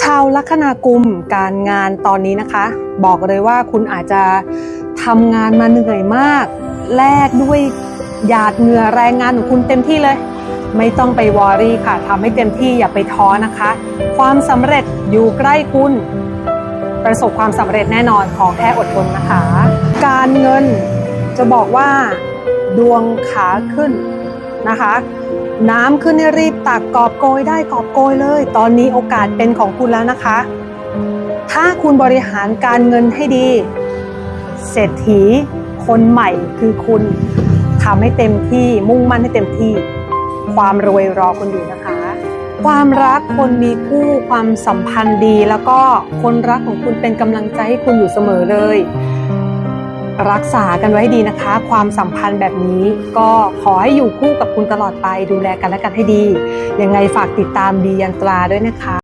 ชาวลัคนากุมการงานตอนนี้นะคะ บอกเลยว่าคุณอาจจะทำงานมาเหนื่อยมาก แลกด้วยหยาดเหงื่อแรงงานของคุณเต็มที่เลย ไม่ต้องไปวอรี่ค่ะทำให้เต็มที่อย่าไปท้อนะคะ ความสำเร็จอยู่ใกล้คุณ ประสบความสำเร็จแน่นอนขอแค่อดทนนะคะ การเงินจะบอกว่า ดวงขาขึ้น นะคะ น้ำขึ้นให้รีบตักกอบโกยได้กอบโกยเลย ตอนนี้โอกาสเป็นของคุณแล้วนะคะ ถ้าคุณบริหารการเงินให้ดี เศรษฐีคนใหม่คือคุณทำให้เต็มที่มุ่งมั่นให้เต็มที่ ความรวยรอคุณอยู่นะคะ ความรักคนมีคู่ความสัมพันธ์ดี แล้วก็คนรักของคุณเป็นกำลังใจให้คุณอยู่เสมอเลย รักษากันไว้ดีนะคะ ความสัมพันธ์แบบนี้ก็ขอให้อยู่คู่กับคุณตลอดไปดูแลกันและกันให้ดี ยังไงฝากติดตามดียันตราด้วยนะคะ